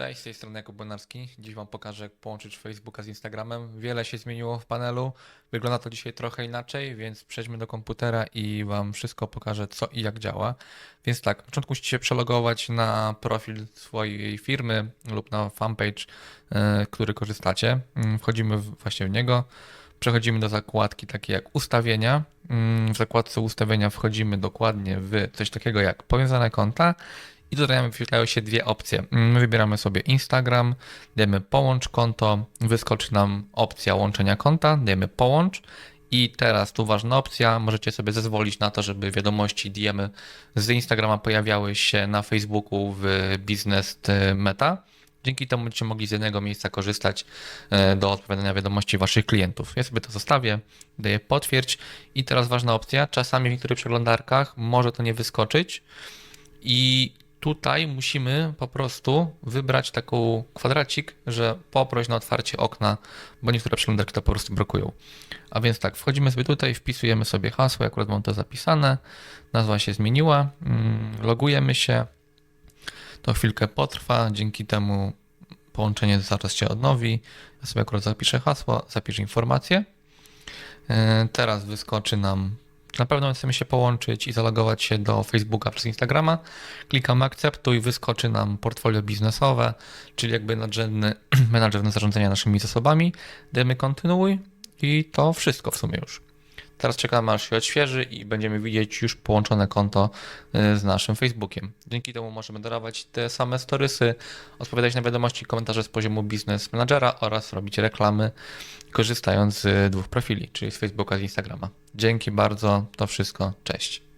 Cześć, z tej strony Jakub Bonarski. Dziś Wam pokażę, jak połączyć Facebooka z Instagramem. Wiele się zmieniło w panelu. Wygląda to dzisiaj trochę inaczej, więc przejdźmy do komputera i Wam wszystko pokażę, co i jak działa. Więc tak, na początku musicie przelogować na profil swojej firmy lub na fanpage, e, który korzystacie. Mm, Wchodzimy właśnie w niego. Przechodzimy do zakładki takiej jak ustawienia. Mm, W zakładce ustawienia wchodzimy dokładnie w coś takiego jak powiązane konta i tutaj wyświetlają się dwie opcje. Mm, My wybieramy sobie Instagram, dajemy połącz konto, wyskoczy nam opcja łączenia konta, dajemy połącz i teraz tu ważna opcja, możecie sobie zezwolić na to, żeby wiadomości DM z Instagrama pojawiały się na Facebooku w Business Meta. Dzięki temu będziecie mogli z jednego miejsca korzystać e, do odpowiadania wiadomości waszych klientów. Ja sobie to zostawię, daję potwierdź i teraz ważna opcja, czasami w niektórych przeglądarkach może to nie wyskoczyć i tutaj musimy po prostu wybrać taką kwadracik, że poproś na otwarcie okna, bo niektóre przeglądarki to po prostu blokują. A więc tak, wchodzimy sobie tutaj, wpisujemy sobie hasło, akurat mam to zapisane, nazwa się zmieniła, mm, logujemy się, to chwilkę potrwa, dzięki temu połączenie zaraz się odnowi. Ja sobie akurat zapiszę hasło, zapiszę informację. E, Teraz wyskoczy nam, na pewno chcemy się połączyć i zalogować się do Facebooka przez Instagrama. Klikamy akceptuj, wyskoczy nam portfolio biznesowe, czyli jakby nadrzędny menadżer zarządzania naszymi zasobami. Dajemy kontynuuj i to wszystko w sumie już. Teraz czekamy aż się odświeży i będziemy widzieć już połączone konto y, z naszym Facebookiem. Dzięki temu możemy dodawać te same storysy, odpowiadać na wiadomości komentarze z poziomu Business Managera oraz robić reklamy korzystając z dwóch profili, czyli z Facebooka i Instagrama. Dzięki bardzo, to wszystko, cześć.